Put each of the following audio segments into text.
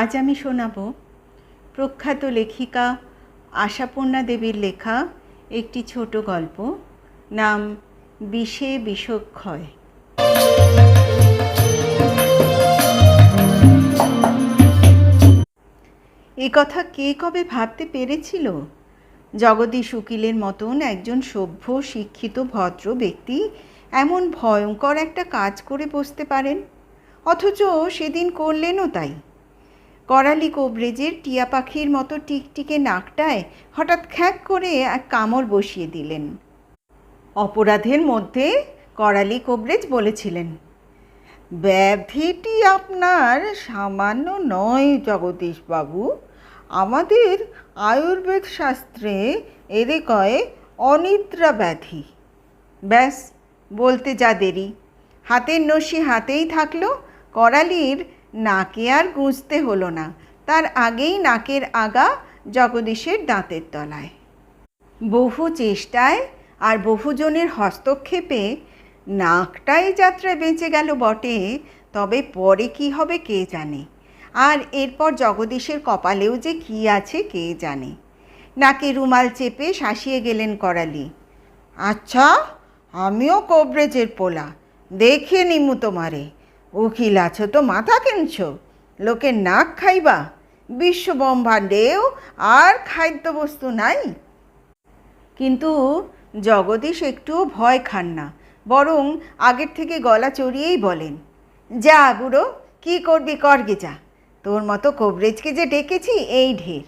আজ আমি শোনাব প্রখ্যাত লেখিকা আশাপূর্ণা দেবীর লেখা একটি ছোট গল্প, নাম বিষে বিষক্ষয়। এ কথা কে কবে ভাবতে পেরেছিল? জগদীশ উকিলের মতন একজন সভ্য, শিক্ষিত, ভদ্র ব্যক্তি এমন ভয়ঙ্কর একটা কাজ করে বসতে পারেন? অথচ সেদিন করলেনও তাই। করালি কোবরেজের টিয়া পাখির মতো টিকটিকে নাকটায় হঠাৎ খ্যাক করে এক কামড় বসিয়ে দিলেন। অপরাধের মধ্যে করালি কোবরেজ বলেছিলেন ব্যাধিটি আপনার সামান্য নয় জগদীশবাবু। আমাদের আয়ুর্বেদ শাস্ত্রে এরে কয় অনিদ্রা ব্যাধি ব্যাস, বলতে যা দেরি। হাতের নসি হাতেই থাকল করালির নাকে আর গুঁজতে হলো না। তার আগেই নাকের আগা জগদীশের দাঁতের তলায়। বহু চেষ্টায় আর বহুজনের হস্তক্ষেপে নাকটাই যাত্রায় বেঁচে গেল বটে, তবে পরে কি হবে কে জানে? আর এরপর জগদীশের কপালেও যে কি আছে কে জানে? নাকে রুমাল চেপে শাসিয়ে গেলেন করালি আচ্ছা আমিও কোবরেজের পোলা, দেখে নিমু তোমারে। উকিল আছো তো, মাথা কেনছ? লোকের নাক খাইবা। বিশ্ব ব্রহ্মাণ্ডেও আর খাদ্যবস্তু নাই। কিন্তু জগদীশ একটুও ভয় খান না, বরং আগের থেকে গলা চড়িয়েই বলেন, যা বুড়ো, কি করবি করগে যা তোর মতো কবরেজকে যে ডেকেছি, এই ঢের।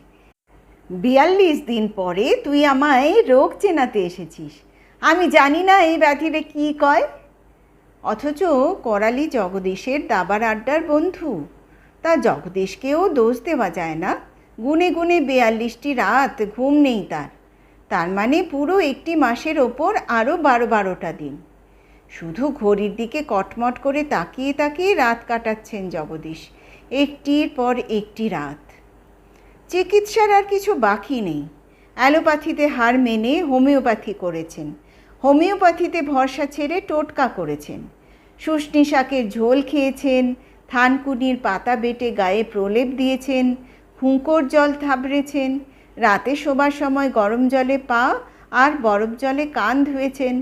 বিয়াল্লিশ দিন পরে তুই আমায় রোগ চেনাতে এসেছিস। আমি জানি না এই ব্যাধিরে কি কয়। অথচ করালি জগদীশের দাবার আড্ডার বন্ধু। তা জগদীশকেও দোষ দেওয়া যায় না। গুনে গুনে বেয়াল্লিশটি রাত ঘুম নেই তার। তার মানে পুরো একটি মাসের ওপর আরও বারো বারোটা দিন। শুধু ঘড়ির দিকে কটমট করে তাকিয়ে তাকিয়ে রাত কাটাচ্ছেন জগদীশ। একটির পর একটি রাত। চিকিৎসার আর কিছু বাকি নেই। অ্যালোপ্যাথিতে হার মেনে হোমিওপ্যাথি করেছেন। হোমিওপ্যাথিতে ভরসা ছেড়ে টোটকা করেছেন। শুষ্নি শাকের ঝোল খেয়েছেন, থানকুনির পাতা বেটে গায়ে প্রলেপ দিয়েছেন, হুঁকোর জল থাবড়েছেন, রাতে শোবার সময় গরম জলে পা আর বরফ জলে কান ধুয়েছেন,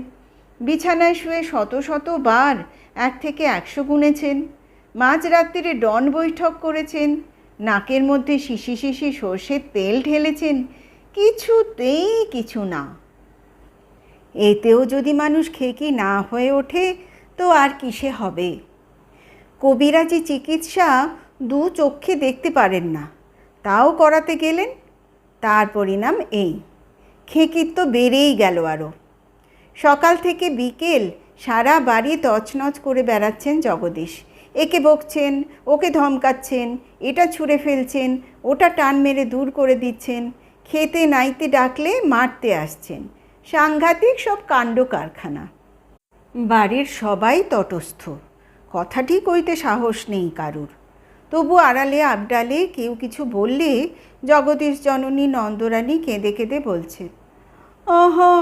বিছানায় শুয়ে শত শত বার এক থেকে একশো গুনেছেন, মাঝরাত্রিরে ডন বৈঠক করেছেন, নাকের মধ্যে শিশি শিশি সর্ষের তেল ঢেলেছেন, কিছুতেই কিছু না। এতেও যদি মানুষ খেকি না হয়ে ওঠে তো আর কিসে হবে? কবিরাজি চিকিৎসা দু চক্ষে দেখতে পারেন না, তাও করাতে গেলেন? তার পরিণাম এই। খেঁকির তো বেড়েই গেল আরও সকাল থেকে বিকেল সারা বাড়ি তছনছ করে বেড়াচ্ছেন জগদীশ। একে বকছেন, ওকে ধমকাচ্ছেন, এটা ছুঁড়ে ফেলছেন, ওটা টান মেরে দূর করে দিচ্ছেন, খেতে নাইতে ডাকলে মারতে আসছেন। সাংঘাতিক সব কাণ্ড কারখানা। বাড়ির সবাই তটস্থ। কথাটি কইতে সাহস নেই কারুর। তবু আড়ালে আবডালে কেউ কিছু বললে জগদীশ জননী নন্দরানী কেঁদে কেঁদে বলছে, আহা,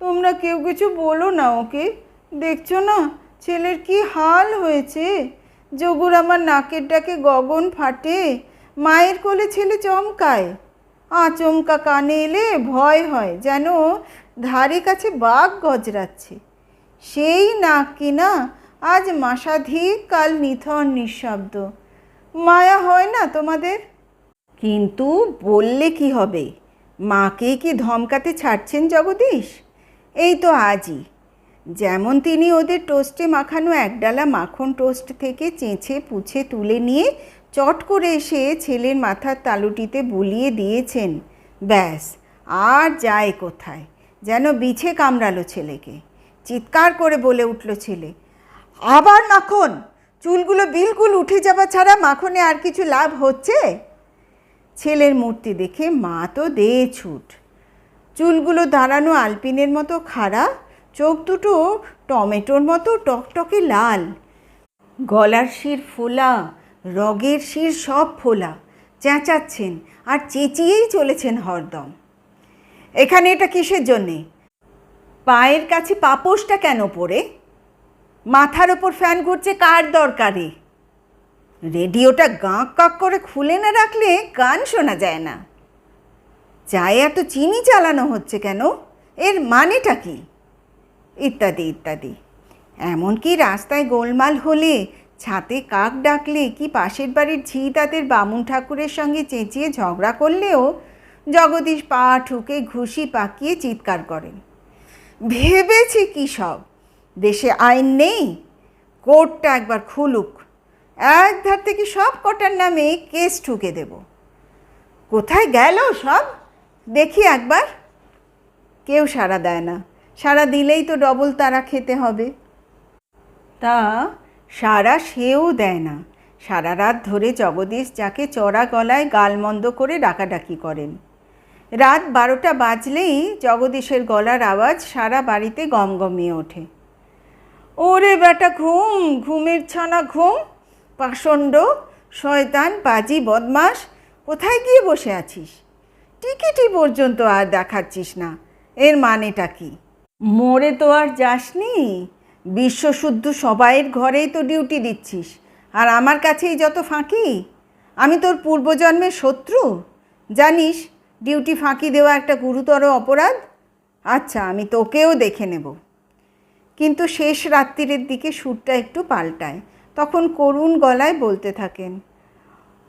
তোমরা কেউ কিছু বলো না ওকে। দেখছ না, ছেলের কি হাল হয়েছে? যোগুর আমার নাকের ডাকে গগন ফাটে, মায়ের কোলে ছেলে চমকায়। আচমকা কানে এলে ভয় হয়, যেন ধারে কাছে বাঘ গজরাচ্ছে। সেই নাক কিনা আজ মাসাধিক কাল নিথর নিঃশব্দ। মায়া হয় না তোমাদের? কিন্তু বললে কি হবে? মাকে কি ধমকাতে ছাড়ছেন জগদীশ? এই তো আজই। যেমন তিনি ওদের টোস্টে মাখানো একডালা মাখন টোস্ট থেকে চেঁচে পুছে তুলে নিয়ে চট করে এসে ছেলের মাথার তালুটিতে বুলিয়ে দিয়েছেন। ব্যাস, আর যায় কোথায়? যেন বিছে কামড়ালো ছেলেকে। চিৎকার করে বলে উঠল ছেলে। আবার মাখন, চুলগুলো বিলকুল উঠে যাওয়া ছাড়া মাখনে আর কিছু লাভ হচ্ছে? ছেলের মূর্তি দেখে মা তো দে ছুট। চুলগুলো দাঁড়ানো আলপিনের মতো খাড়া, চোখ দুটো টমেটোর মতো টকটকে লাল। গলার শির ফোলা, রগের শির সব ফোলা, চেঁচাচ্ছেন আর চেঁচিয়েই চলেছেন হরদম। এখানে এটা কিসের জন্যে? পায়ের কাছে পাপোশটা কেন পড়ে? মাথার ওপর ফ্যান ঘুরছে কার দরকারে? রেডিওটা গাঁক কাক করে খুলে না রাখলে গান শোনা যায় না। চায়ে এত চিনি চালানো হচ্ছে কেন? এর মানেটা কি? ইত্যাদি ইত্যাদি। এমনকি রাস্তায় গোলমাল হলে, ছাতে কাক ডাকলে কি পাশের বাড়ির ঝি তাদের বামুন ঠাকুরের সঙ্গে চেঁচিয়ে ঝগড়া করলেও জগদীশ পা ঠুকে ঘুষি পাকিয়ে চিৎকার করেন। ভেবেছি কি সব? দেশে আইন নেই? কোর্টটা একবার খুলুক। এক ধার থেকে সব কটার নামে কেস ঠুকে দেব। কোথায় গেল সব? দেখি একবার। কেউ সাড়া দেয় না। সাড়া দিলেই তো ডবল তারা খেতে হবে। তা সারা সেও দেয় না। সারা রাত ধরে জগদীশ যাকে চড়া গলায় গালমন্দ করে ডাকাডাকি করেন। রাত বারোটা বাজলেই জগদীশের গলার আওয়াজ সারা বাড়িতে গমগমিয়ে ওঠে। ওরে বেটা ঘুম, ঘুমের ছানা ঘুম, পাষণ্ড, শয়তান, পাজি বদমাস কোথায় গিয়ে বসে আছিস? টিকিটি পর্যন্ত আর দেখাচ্ছিস না। এর মানেটা কি? মোড়ে তো আর যাসনি। বিশ্বশুদ্ধ সবাইয়ের ঘরেই তো ডিউটি দিচ্ছিস। আর আমার কাছেই যত ফাঁকি। আমি তোর পূর্বজন্মের শত্রু? জানিস ডিউটি ফাঁকি দেওয়া একটা গুরুতর অপরাধ? আচ্ছা আমি তোকেও দেখে নেব। কিন্তু শেষ রাত্রিরের দিকে সুরটা একটু পাল্টায়। তখন করুণ গলায় বলতে থাকেন,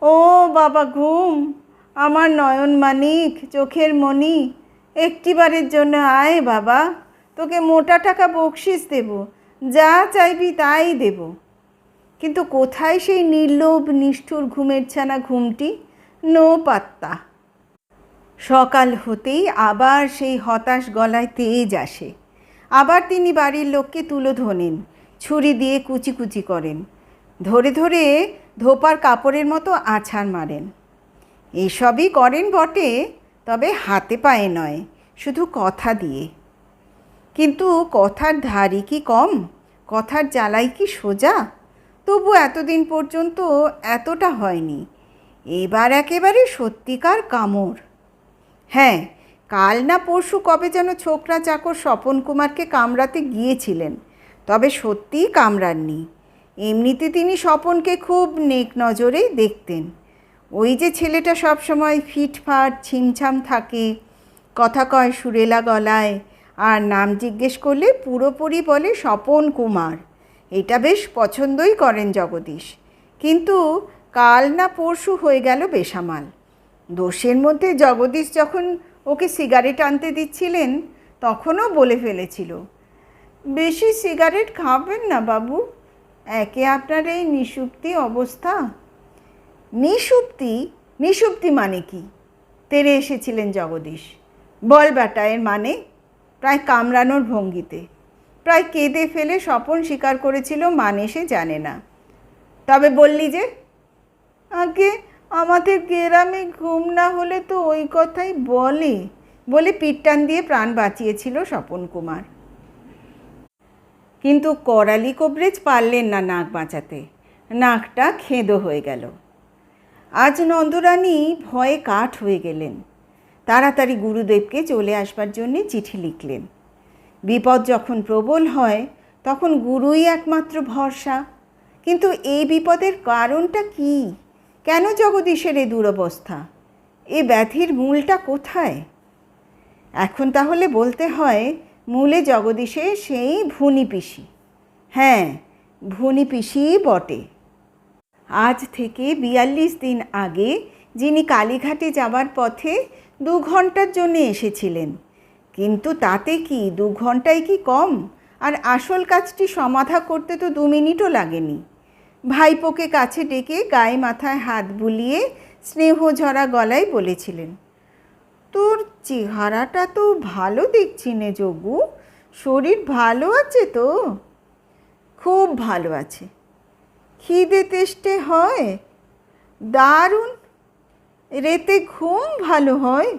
ও বাবা, ঘুম! আমার নয়ন মানিক, চোখের মণি, একটিবারের জন্য আয় বাবা। তোকে মোটা টাকা বকশিস দেব, যা চাইবি তাই দেব। কিন্তু কোথায় সেই নির্লোভ, নিষ্ঠুর ঘুমের ছানা ঘুমটি? নো পাত্তা সকাল হতেই আবার সেই হতাশ গলায় তেজ আসে। আবার তিনি বাড়ির লোককে তুলো ধনেন, ছুরি দিয়ে কুচি কুচি করেন, ধরে ধরে ধোপার কাপড়ের মতো আছাড় মারেন। এসবই করেন বটে, তবে হাতে পায়ে নয়, শুধু কথা দিয়ে। কিন্তু কথার ধারই কি কম, কথার জ্বালাই কি সোজা? তবু এতদিন পর্যন্ত এতটা হয়নি, এবার একেবারে সত্যিকার কামড়। হ্যাঁ কাল না পরশু কবে যেন ছোকরা চাকর স্বপন কুমারকে কামড়াতে গিয়েছিলেন, তবে সত্যিই কামড়াননি। এমনিতে তিনি স্বপনকে খুব নেক নজরেই দেখতেন। ওই যে ছেলেটা সবসময় ফিটফাট, ছিমছাম থাকে, কথা কয় সুরেলা গলায়, আর নাম জিজ্ঞেস করলে পুরোপুরি বলে স্বপন কুমার। এটা বেশ পছন্দই করেন জগদীশ। কিন্তু কাল না পরশু হয়ে গেল বেসামাল। দোষের মধ্যে জগদীশ যখন ওকে সিগারেট আনতে দিচ্ছিলেন, তখনও বলে ফেলেছিল, বেশি সিগারেট খাবেন না বাবু, একে আপনার এই নিষুপ্তি অবস্থা? নিষুপ্তি? নিষুপ্তি মানে কি? তেরে এসেছিলেন জগদীশ, বল বেটা, এর মানে? প্রায় কামড়ানোর ভঙ্গিতে। প্রায় কেঁদে ফেলে স্বপন স্বীকার করেছিল মানে সে জানে না। তবে বললি যে, আগে আমাদের গ্রামে ঘুম না হলে তো ওই কথাই বলে বলে পিটটান দিয়ে প্রাণ বাঁচিয়েছিল স্বপন কুমার। কিন্তু করালি কবরেজ পারলেন না নাক বাঁচাতে, নাকটা খেঁদো হয়ে গেল। আজ নন্দরানী ভয়ে কাঠ হয়ে গেলেন। তাড়াতাড়ি গুরুদেবকে চলে আসবার জন্যে চিঠি লিখলেন। বিপদ যখন প্রবল হয়, তখন গুরুই একমাত্র ভরসা। কিন্তু এই বিপদের কারণটা কি? কেন জগদীশের এই দুরবস্থা? এ ব্যাধির মূলটা কোথায়? এখন তাহলে বলতে হয়, মূলে জগদীশে সেই ভুনি পিসি। হ্যাঁ ভুনি পিসিই বটে। আজ থেকে বিয়াল্লিশ দিন আগে যিনি কালীঘাটে যাবার পথে দু ঘণ্টার জন্য এসেছিলেন। কিন্তু তাতে কি দু ঘন্টায় কি কম? আর আসল কাজটি সমাধা করতে তো দু মিনিটও লাগেনি। ভাইপোকে কাছে ডেকে গায়ে মাথায় হাত বুলিয়ে স্নেহ ঝরা গলায় বলেছিলেন, তোর চেহারাটা তো ভালো দেখছি নে যোগু, শরীর ভালো আছে তো? খুব ভালো আছে। খিদে তেষ্টে হয়, দারুণ, রেতে ঘুম ভালো হয়।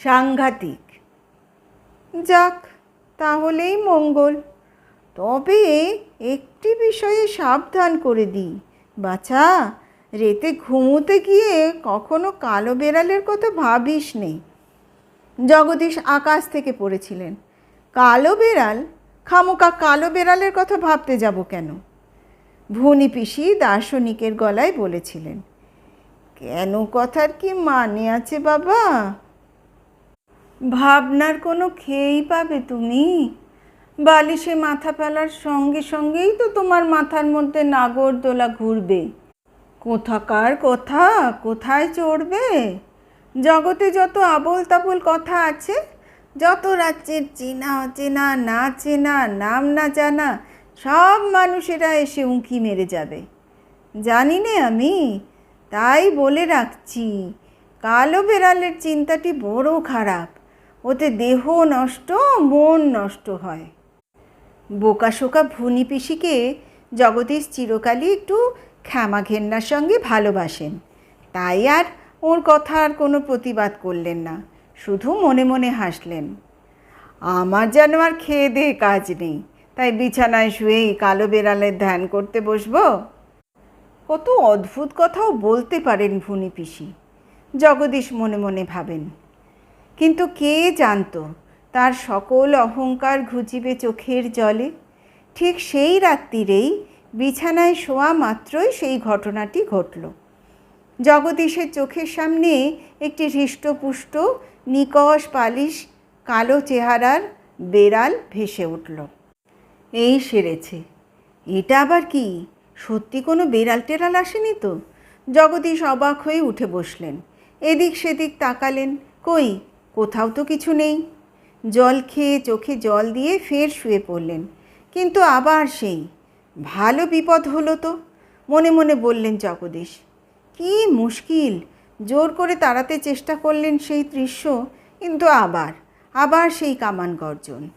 সাংঘাতিক। যাক, তাহলেই মঙ্গল। তবে একটি বিষয়ে সাবধান করে দিই। বাছা, রেতে ঘুমোতে গিয়ে কখনো কালো বেড়ালের কথা ভাবিস নেই জগদীশ আকাশ থেকে পড়েছিলেন। কালো বেড়াল? খামোকা কালো বেড়ালের কথা ভাবতে যাব কেন? ভুনি পিসি দার্শনিকের গলায় বলেছিলেন। কেন কথার কি মানে আছে বাবা? ভাবনার কোনো খেয়েই পাবে তুমি। বালিশে মাথা ফেলার সঙ্গে সঙ্গেই তো তোমার মাথার মধ্যে নাগরদোলা ঘুরবে। কোথাকার কথা? কোথায় চড়বে? জগতে যত আবল তাবল কথা আছে, যত রাজ্যের চেনা অচেনা, না চেনা, নাম না জানা, সব মানুষেরা এসে উঁকি মেরে যাবে। জানি নে আমি, তাই বলে রাখছি, কালো বেড়ালের চিন্তাটি বড় খারাপ। ওতে দেহ নষ্ট, মন নষ্ট হয়। বোকাশোকা ভুনি পিসিকে জগদীশ চিরকালই একটু ক্ষমা ঘেন্নার সঙ্গে ভালোবাসেন। তাই আর ওর কথা আর কোনো প্রতিবাদ করলেন না, শুধু মনে মনে হাসলেন। আমার যেন আর খেয়ে দিয়ে কাজ নেই, তাই বিছানায় শুয়েই কালো বেড়ালের ধ্যান করতে বসবো? কত অদ্ভুত কথাও বলতে পারেন ভুনি পিসি, জগদীশ মনে মনে ভাবেন। কিন্তু কে জানতো তার সকল অহংকার ঘুচিবে চোখের জলে। ঠিক সেই রাত্রিরেই বিছানায় শোয়া মাত্রই সেই ঘটনাটি ঘটল। জগদীশের চোখের সামনে একটি হৃষ্টপুষ্ট নিকষ পালিশ, কালো চেহারার বেড়াল ভেসে উঠল। এই সেরেছে, এটা আবার কি? সত্যি কোনো বেড়াল টেরাল আসেনি তো? জগদীশ অবাক হয়ে উঠে বসলেন। এদিক সেদিক তাকালেন, কই, কোথাও তো কিছু নেই। জল খেয়ে চোখে জল দিয়ে ফের শুয়ে পড়লেন। কিন্তু আবার সেই, ভালো বিপদ হলো তো, মনে মনে বললেন জগদীশ। কি মুশকিল, জোর করে তাড়াতে চেষ্টা করলেন সেই দৃশ্য, কিন্তু আবার আবার সেই কামান গর্জন।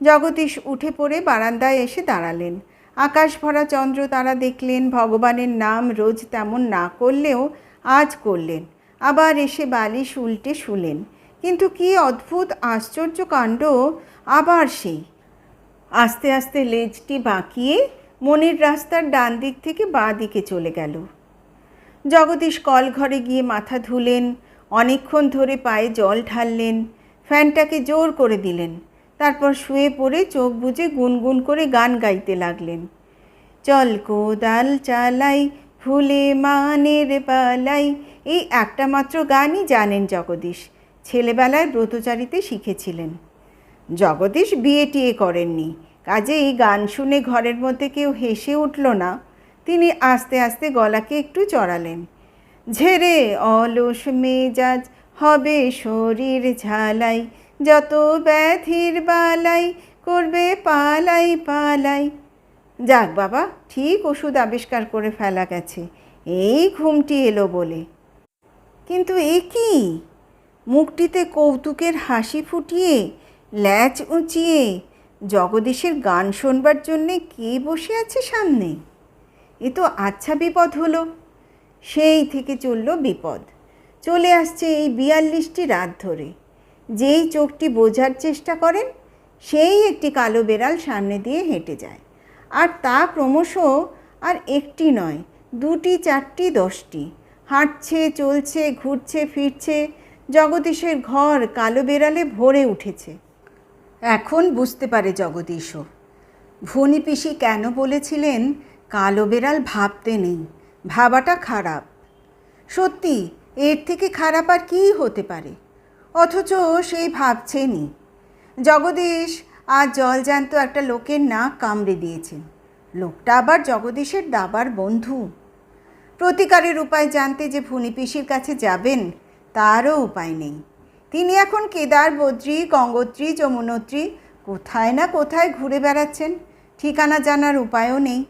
জগদীশ উঠে পড়ে বারান্দায় এসে দাঁড়ালেন। আকাশ ভরা চন্দ্র তারা দেখলেন, ভগবানের নাম রোজ তেমন না করলেও আজ করলেন। আবার এসে বালিশ উল্টে শুলেন। কিন্তু কি অদ্ভুত আশ্চর্য কাণ্ড আবার সেই। আস্তে আস্তে লেজটি বাঁকিয়ে মনের রাস্তার ডান দিক থেকে বাঁ দিকে চলে গেল। জগদীশ কল ঘরে গিয়ে মাথা ধুলেন, অনেকক্ষণ ধরে পায়ে জল ঢাললেন, ফ্যানটাকে জোর করে দিলেন, তারপর শুয়ে পড়ে চোখ বুজে গুনগুন করে গান গাইতে লাগলেন। চল কোদাল চালাই, ফুলে মানের পালাই, এই একটা মাত্র গানই জানেন জগদীশ। ছেলেবেলায় ব্রতচারিতে শিখেছিলেন। জগদীশ বিয়ে টিয়ে করেননি। কাজেই গান শুনে ঘরের মধ্যে কেউ হেসে উঠল না। তিনি আস্তে আস্তে গলাকে একটু চড়ালেন। ঝেড়ে অলস মেজাজ, হবে শরীর ঝালাই। যত ব্যাধির বালাই, করবে পালাই পালাই। যাক বাবা, ঠিক ওষুধ আবিষ্কার করে ফেলা গেছে। এই ঘুমটি এলো বলে। কিন্তু এ কি? মুখটিতে কৌতুকের হাসি ফুটিয়ে, ল্যাচ উঁচিয়ে, জগদীশের গান শোনবার জন্যে কে বসে আছে সামনে? এ তো আচ্ছা বিপদ হলো। সেই থেকে চলল বিপদ। চলে আসছে এই বিয়াল্লিশটি রাত ধরে। যেই চোখটি বোঝার চেষ্টা করেন, সেই একটি কালো বেড়াল সামনে দিয়ে হেঁটে যায়। আর তা ক্রমশ আর একটি নয়, দুটি, চারটি, দশটি। হাঁটছে, চলছে, ঘুরছে, ফিরছে জগদীশের ঘর কালো বেড়ালে ভরে উঠেছে। এখন বুঝতে পারে জগদীশও ভনি পিসি কেন বলেছিলেন কালো বেড়াল ভাবতে নেই, ভাবাটা খারাপ। সত্যি, এর থেকে খারাপ আর কী হতে পারে? অথচ সেই ভাবছেনই। জগদীশ আজ জলজ্যান্ত একটা লোকের নাক কামড়ে দিয়েছেন। লোকটা আবার জগদীশের দাবার বন্ধু। প্রতিকারের উপায় জানতে যে ভুনি পিসির কাছে যাবেন তারও উপায় নেই। তিনি এখন কেদার, বদ্রী, গঙ্গোত্রী, যমুনোত্রী, কোথায় না কোথায় ঘুরে বেড়াচ্ছেন, ঠিকানা জানার উপায়ও নেই।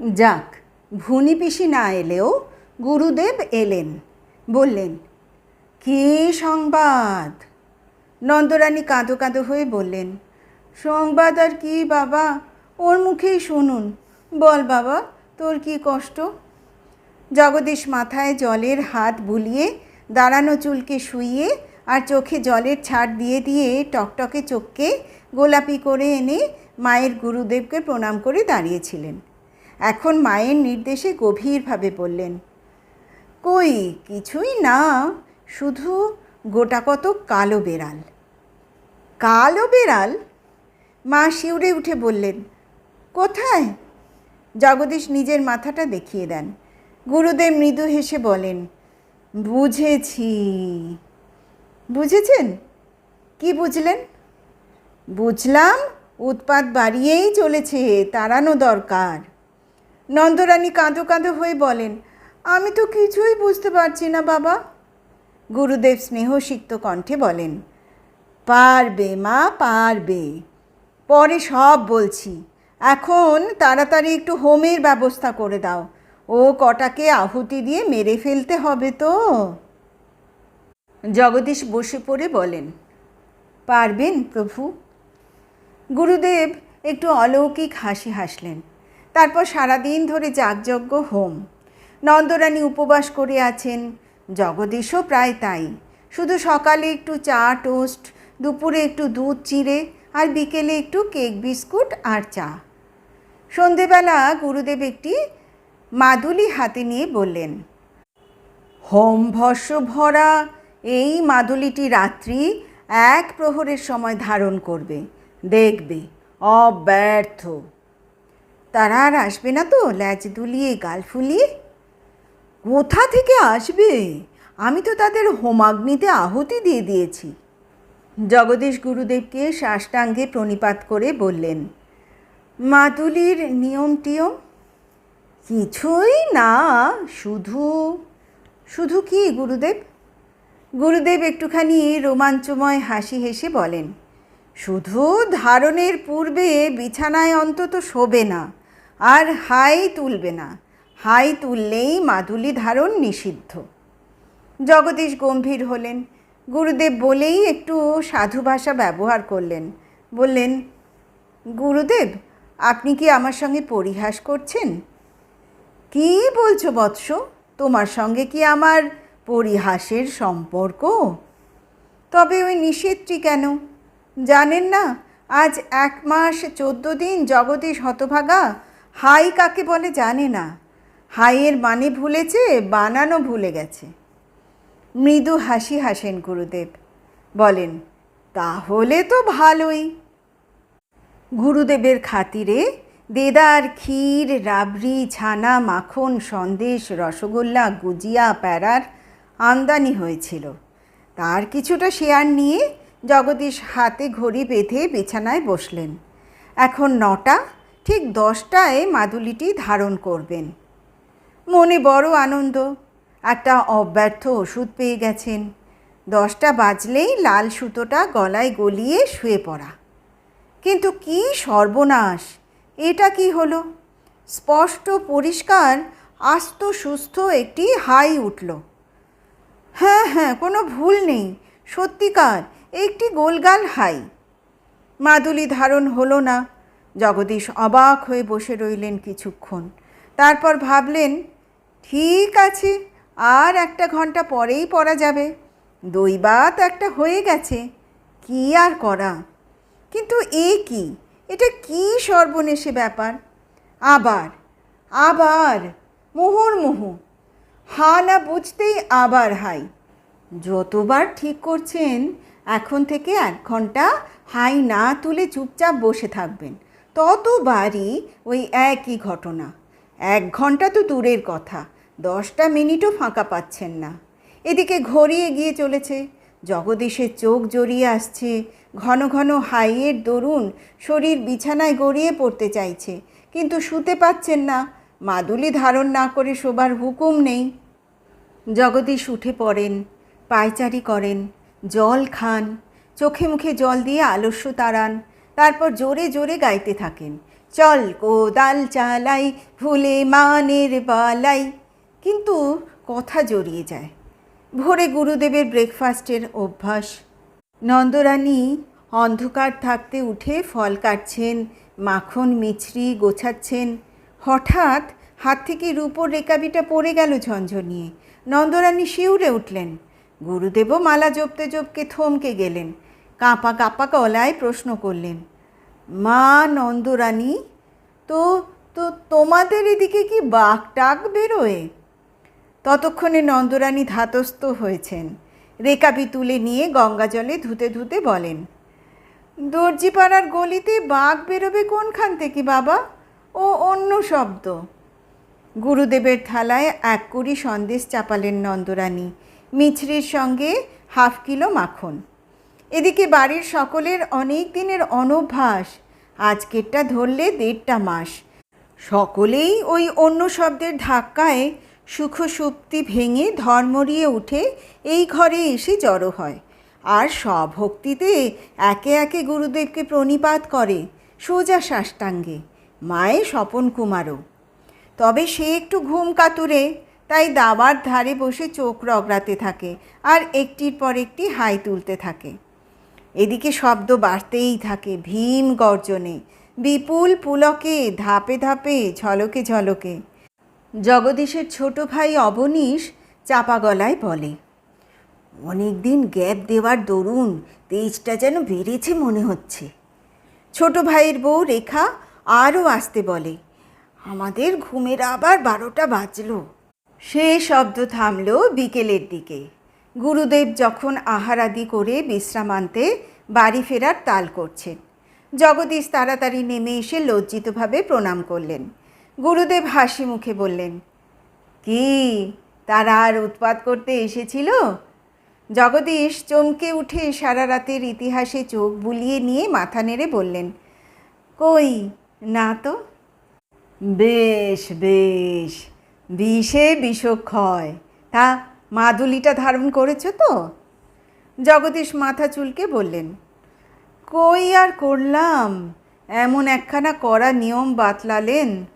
যাক, ভুনি পিসি না এলেও গুরুদেব এলেন। বললেন, কী সংবাদ? নন্দরানী কাঁদো কাঁদো হয়ে বললেন, সংবাদ আর কি বাবা, ওর মুখেই শুনুন। বল বাবা, তোর কি কষ্ট? জগদীশ মাথায় জলের হাত বুলিয়ে দাঁড়ানো চুলকে শুইয়ে আর চোখে জলের ছাড় দিয়ে দিয়ে টকটকে চোখকে গোলাপি করে এনে মায়ের গুরুদেবকে প্রণাম করে দাঁড়িয়েছিলেন। এখন মায়ের নির্দেশে গভীরভাবে বললেন, কই, কিছুই না, শুধু গোটা কত কালো বেড়াল। কালো বেড়াল? মা শিউরে উঠে বললেন, কোথায়? জগদীশ নিজের মাথাটা দেখিয়ে দেন। গুরুদেব মৃদু হেসে বলেন বুঝেছি। বুঝেছেন? কি বুঝলেন? বুঝলাম, উৎপাত বাড়িয়েই চলেছে, তাড়ানো দরকার। নন্দরানী কাঁদো কাঁদো হয়ে বলেন, আমি তো কিছুই বুঝতে পারছি না, বাবা। গুরুদেব স্নেহসিক্ত কণ্ঠে বলেন, পারবে মা, পারবে। পরে সব বলছি। এখন তাড়াতাড়ি একটু হোমের ব্যবস্থা করে দাও। ও কটাকে আহুতি দিয়ে মেরে ফেলতে হবে তো? জগদীশ বসে পড়ে বলেন, পারবেন প্রভু। গুরুদেব একটু অলৌকিক হাসি হাসলেন। তারপর সারাদিন ধরে যাগযজ্ঞ হোম। নন্দরানী উপবাস করে আছেন, জগদীশও প্রায় তাই। শুধু সকালে একটু চা, টোস্ট, দুপুরে একটু দুধ চিড়ে আর বিকেলে একটু কেক, বিস্কুট আর চা। সন্ধেবেলা গুরুদেব একটি মাদুলি হাতে নিয়ে বললেন, হোম ভস্য ভরা এই মাদুলিটি রাত্রি এক প্রহরের সময় ধারণ করবে। দেখবে, অব্যর্থ। তারা আর আসবে না তো, ল্যাজ দুলিয়ে, গাল ফুলিয়ে? কোথা থেকে আসবে? আমি তো তাদের হোমাগ্নিতে আহুতি দিয়ে দিয়েছি। জগদীশ গুরুদেবকে সাষ্টাঙ্গে প্রণিপাত করে বললেন, মাদুলির নিয়ম টিয়ম কিছুই না, শুধু শুধু কি গুরুদেব? গুরুদেব একটুখানি রোমাঞ্চময় হাসি হেসে বলেন, শুধু ধারণের পূর্বে বিছানায় অন্তত শোবে না, আর হাই তুলবে না। হাই তুললেই মাদুলি ধারণ নিষিদ্ধ। জগদীশ গম্ভীর হলেন। গুরুদেব বলেই একটু সাধু ভাষা ব্যবহার করলেন। বললেন, গুরুদেব, আপনি কি আমার সঙ্গে পরিহাস করছেন? কি বলছো বৎস? তোমার সঙ্গে কি আমার পরিহাসের সম্পর্ক? তবে ওই নিষেধটি কেন? জানেন না, আজ এক মাস চোদ্দ দিন জগদীশ হতভাগা হাই কাকে বলে জানে না। হাইয়ের মানে ভুলেছে, বানানো ভুলে গেছে। মৃদু হাসি হাসেন গুরুদেব, বলেন, তাহলে তো ভালোই। গুরুদেবের খাতিরে দেদার ক্ষীর, রাবড়ি, ছানা, মাখন, সন্দেশ, রসগোল্লা, গুজিয়া, প্যারার আমদানি হয়েছিল। তার কিছুটা শেয়ার নিয়ে জগদীশ হাতে ঘড়ি বেঁধে বিছানায় বসলেন। এখন নটা, ঠিক দশটায় মাদুলিটি ধারণ করবেন। মনে বড় আনন্দ, একটা অব্যর্থ ওষুধ পেয়ে গেছেন। দশটা বাজলেই লাল সুতোটা গলায় গলিয়ে শুয়ে পড়া। কিন্তু কি সর্বনাশ! এটা কি হলো? স্পষ্ট পরিষ্কার, আস্ত, সুস্থ একটি হাই উঠল। হ্যাঁ হ্যাঁ কোনো ভুল নেই। সত্যিকার, একটি গোলগাল হাই। মাদুলি ধারণ হলো না। জগদীশ অবাক হয়ে বসে রইলেন কিছুক্ষণ। তারপর ভাবলেন, ঠিক আছে, আর একটা ঘণ্টা পরেই পড়া যাবে। দৈবাত একটা হয়ে গেছে। কি আর করা? কিন্তু এ কি? এটা কি সর্বনেশে ব্যাপার? আবার আবার মুহুর্মুহু হা না বুঝতেই আবার হাই। যতবার ঠিক করছেন, এখন থেকে এক ঘণ্টা হাই না তুলে চুপচাপ বসে থাকবেন। ততবারই ওই একই ঘটনা। এক ঘণ্টা তো দূরের কথা, দশটা মিনিটও ফাঁকা পাচ্ছেন না। এদিকে ঘড়ি এগিয়ে চলেছে, জগদীশের চোখ জড়িয়ে আসছে ঘন ঘন হাইয়ের দরুন শরীর বিছানায় গড়িয়ে পড়তে চাইছে, কিন্তু শুতে পাচ্ছেন না। মাদুলি ধারণ না করে শোবার হুকুম নেই। জগদীশ উঠে পড়েন, পায়চারি করেন, জল খান, চোখে মুখে জল দিয়ে আলস্য তাড়ান, তারপর জোরে জোরে গাইতে থাকেন। চল কোদাল চালাই, ভুলে মানের বালাই। কিন্তু কথা জড়িয়ে যায়। ভোরে গুরুদেবের ব্রেকফাস্টের অভ্যাস নন্দরানী অন্ধকার থাকতে উঠে ফল কাটছেন, মাখন মিছরি গোছাচ্ছেন। হঠাৎ হাত থেকে রূপোর রেকাবিটা পড়ে গেল ঝঞ্ঝনিয়ে নন্দরানী শিউরে উঠলেন। গুরুদেবও মালা জপতে জপকে থমকে গেলেন। কাঁপা কাঁপা গলায় প্রশ্ন করলেন, মা নন্দরানী, তো তো তোমাদের এদিকে কি বাঘ টাক বেরোয়? ততক্ষণে নন্দরানী ধাতস্থ হয়েছেন। রেকাবি তুলে নিয়ে গঙ্গা জলে ধুতে ধুতে বলেন, দর্জিপাড়ার গলিতে বাঘ বেরোবে কোনখান থেকে বাবা? ও অন্য শব্দ। গুরুদেবের থালায় এক কুড়ি সন্দেশ চাপালেন নন্দরানী, মিছরির সঙ্গে হাফ কিলো মাখন। এদিকে বাড়ির সকলের অনেক দিনের অনভ্যাস আজকেরটা ধরলে দেড়টা মাস। সকলেই ওই অন্য শব্দের ধাক্কায় সুখ সুপ্তি ভেঙে ধর্মরিয়ে উঠে এই ঘরে এসে জড়ো হয়। আর স্বভক্তিতে একে একে গুরুদেবকে প্রণিপাত করে সোজা সাষ্টাঙ্গে, মায়ে স্বপন কুমারও। তবে সে একটু ঘুম কাতুরে, তাই দাবার ধারে বসে চোখ রগড়াতে থাকে আর একটির পর একটি হাই তুলতে থাকে। এদিকে শব্দ বাড়তেই থাকে ভীম গর্জনে, বিপুল পুলকে ধাপে ধাপে ঝলকে ঝলকে। জগদীশের ছোট ভাই অবনীশ চাপা গলায় বলে অনেক দিন গ্যাপ দেওয়ার দরুন তেজটা যেন বেড়েছে মনে হচ্ছে। ছোট ভাইয়ের বউ রেখা আরও আসতে বলে, আমাদের ঘুমের আবার বারোটা বাজলো। সে শব্দ থামল বিকেলের দিকে। গুরুদেব যখন আহারাদি করে বিশ্রাম আনতে বাড়ি ফেরার তাল করছেন, জগদীশ তাড়াতাড়ি নেমে এসে লজ্জিতভাবে প্রণাম করলেন। গুরুদেব হাসি মুখে বললেন কি তারা আর উৎপাত করতে এসেছিল? জগদীশ চমকে উঠে সারা রাতের ইতিহাসে চোখ বুলিয়ে নিয়ে মাথা নেড়ে বললেন কই না তো? বেশ বেশ বিষে বিষক্ষয় তা মাদুলিটা ধারণ করেছ তো? জগদীশ মাথা চুলকে বললেন কই আর করলাম? এমন একখানা করা নিয়ম বাতলালেন